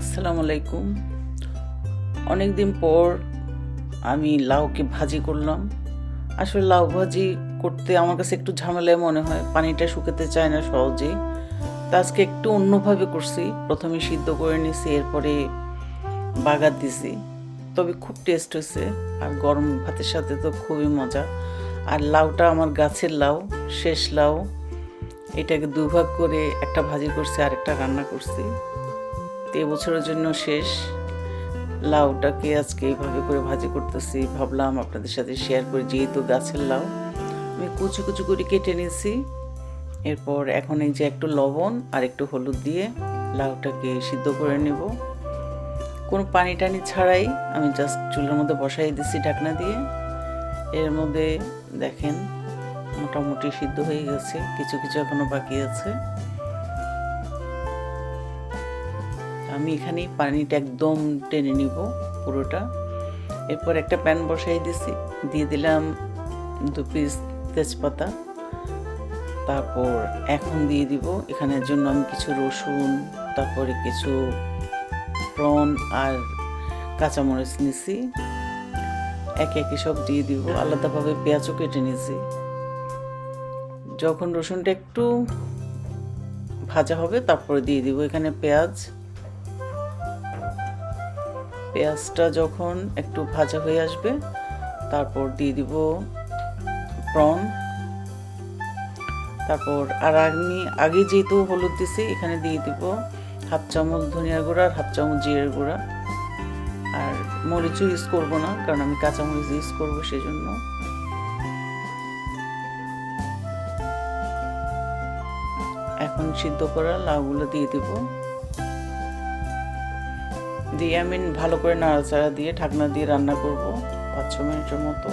আসসালামু আলাইকুম। অনেক দিন পর আমি লাউকে ভাজি করলাম। আসলে লাউ ভাজি করতে আমার কাছে একটু ঝামেলায় মনে হয়, পানিটা শুকাতে চায় না সহজেই তা আজকে একটু অন্যভাবে করছি। প্রথমে সিদ্ধ করে নিছি, এরপরে বাগার দিছি। তবে খুব টেস্ট হয়েছে। আর গরম ভাতের সাথে তো খুবই মজা। আর লাউটা আমার গাছের লাউ, শেষ লাউ। এটাকে দুভাগ করে একটা ভাজি করছি আর একটা রান্না করছি। তো এবছরের জন্য শেষ। লাউটাকে আজকে এইভাবে করে ভাজি করতেছি। ভাবলাম আপনাদের সাথে শেয়ার করি, যেহেতু গাছের লাউ, আমি কুচি কুচি করে কেটে নিয়েছি। এরপর এখন এই যে একটু লবণ আর একটু হলুদ দিয়ে লাউটাকে সিদ্ধ করে নেব। কোনো পানি টানি ছাড়াই আমি জাস্ট চুলের মধ্যে বসাই দিছি ঢাকনা দিয়ে। এর মধ্যে দেখেন, মোটামুটি সিদ্ধ হয়ে গেছে, কিছু কিছু এখনও বাকি আছে। আমি এখানে পানিটা একদম টেনে নিব পুরোটা। এরপর একটা প্যান বসাই দিছি, দিয়ে দিলাম দু পিস তেজপাতা। তারপর এখন দিয়ে দিব, এখানের জন্য আমি কিছু রসুন, তারপরে কিছু প্রন আর কাঁচামরিচ নিছি। একে একে সব দিয়ে দিব, আলাদাভাবে পেঁয়াজও কেটে নিয়েছি যখন রসুনটা একটু ভাজা হবে, তারপরে দিয়ে দিব এখানে পেঁয়াজ। পেঁয়াজটা যখন একটু ভাজা হয়ে আসবে, তারপর দিয়ে দিব প্রন। তারপর আর আমি আগে যেহেতু হলুদ দিছি, এখানে দিয়ে দিব হাফ চামচ ধনিয়ার গুঁড়া আর হাফ চামচ জিরের গুঁড়া। আর মরিচও ইউজ করব না, কারণ আমি কাঁচা মরিচ ইউজ করব সেজন্য। এখন সিদ্ধ করা লাউগুলো দিয়ে দিব। দিয়ে আমি ভালো করে নাড়াচাড়া দিয়ে, ঢাকনা দিয়ে রান্না করব পাঁচ ছ মিনিটের মতো।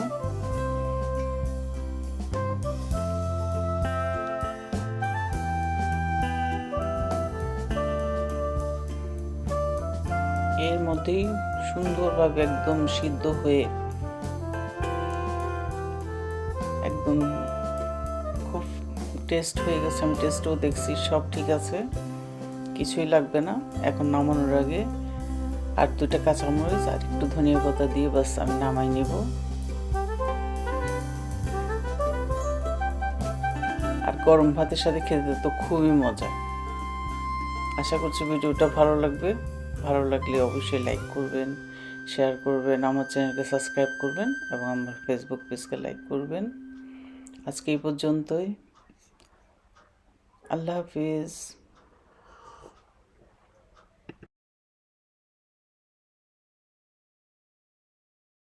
এর মধ্যেই সুন্দরভাবে একদম সিদ্ধ হয়ে একদম খুব টেস্ট হয়ে গেছে, আমি টেস্টও দেখছি, সব ঠিক আছে, কিছুই লাগবে না, এখন নামানোর আগে। আর দুটা কাঁচামরিচ আর একটু ধনিয়া পাতা দিয়ে বাস আমি নামাই নেব। আর গরম ভাতের সাথে খেতে তো খুবই মজা। আশা করছি ভিডিওটা ভালো লাগবে। ভালো লাগলে অবশ্যই লাইক করবেন শেয়ার করবেন, আমার চ্যানেলকে সাবস্ক্রাইব করবেন এবং আমার ফেসবুক পেজকে লাইক করবেন। আজকে এই পর্যন্তই। আল্লাহ হাফিজ।